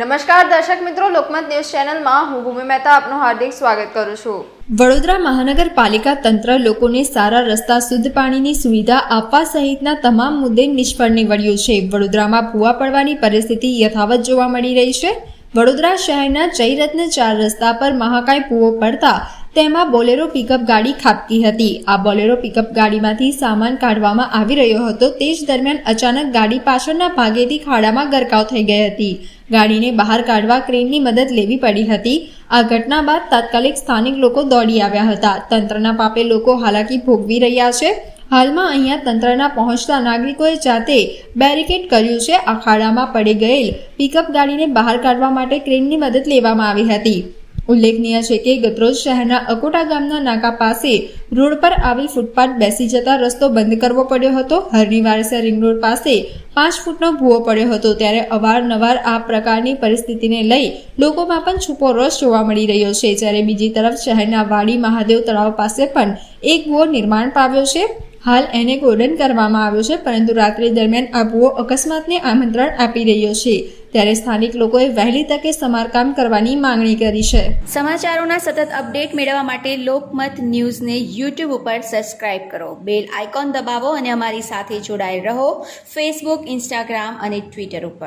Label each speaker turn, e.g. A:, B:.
A: નમસ્કાર દર્શક મિત્રો, લોકમત ન્યૂઝ ચેનલમાં હું ભૂમિ મહેતા આપનું હાર્દિક સ્વાગત કરું છું.
B: વડોદરા મહાનગરપાલિકા તંત્ર લોકોને સારા રસ્તા, શુદ્ધ પાણીની સુવિધા આપવા સહિતના તમામ મુદ્દે નિષ્ફળ નીવડ્યું છે. વડોદરામાં ભૂવા પડવાની પરિસ્થિતિ યથાવત જોવા મળી રહી છે. વડોદરા શહેરના જયરત્ન ચાર રસ્તા પર મહાકાય ભૂવો પડતા તેમાં બોલેરો પિકઅપ ગાડી ખાબકી હતી. આ બોલેરો પિકઅપ ગાડીમાંથી સામાન કાઢવામાં આવી રહ્યો હતો. તે જ દરમિયાન અચાનક ગાડી પાછળના ભાગેથી ખાડામાં ગરકાવ થઈ ગઈ હતી. ગાડીને બહાર કાઢવા ક્રેનની મદદ લેવી પડી હતી. આ ઘટના બાદ તાત્કાલિક સ્થાનિક લોકો દોડી આવ્યા હતા. તંત્રના પાપે લોકો હાલાકી ભોગવી રહ્યા છે. હાલમાં અહીંયા તંત્રના પહોંચતા નાગરિકોએ જાતે બેરિકેડ કર્યું છે. આ ખાડામાં પડી ગયેલ પિકઅપ ગાડીને બહાર કાઢવા માટે ક્રેનની મદદ લેવામાં આવી હતી. ઉલ્લેખનીય છે કે ગતરોજ શહેરના અકોટા ગામના નાકા પાસે રોડ પર આવી ફૂટપાથ બેસી જતા રસ્તો બંધ કરવો પડ્યો હતો. હરની રિંગ રોડ પાસે પાંચ ફૂટનો ભૂવો પડ્યો હતો ત્યારે અવારનવાર આ પ્રકારની પરિસ્થિતિને લઈ લોકોમાં પણ છૂપો રોષ જોવા મળી રહ્યો છે. જ્યારે બીજી તરફ શહેરના વાડી મહાદેવ તળાવ પાસે પણ એક ભૂવો નિર્માણ પામ્યો છે. હાલ એને ગોલ્ડન કરવામાં આવ્યો છે, પરંતુ રાત્રિ દરમિયાન આ અકસ્માતને આમંત્રણ આપી રહ્યો છે. ત્યારે સ્થાનિક લોકોએ વહેલી તકે સમારકામ કરવાની માંગણી કરી છે.
C: સમાચારોના સતત અપડેટ મેળવવા માટે લોકમત ન્યૂઝને યુટ્યુબ ઉપર સબસ્ક્રાઇબ કરો. બેલ આઇકોન દબાવો અને અમારી સાથે જોડાયેલ રહો. ફેસબુક, ઇન્સ્ટાગ્રામ અને ટ્વિટર ઉપર.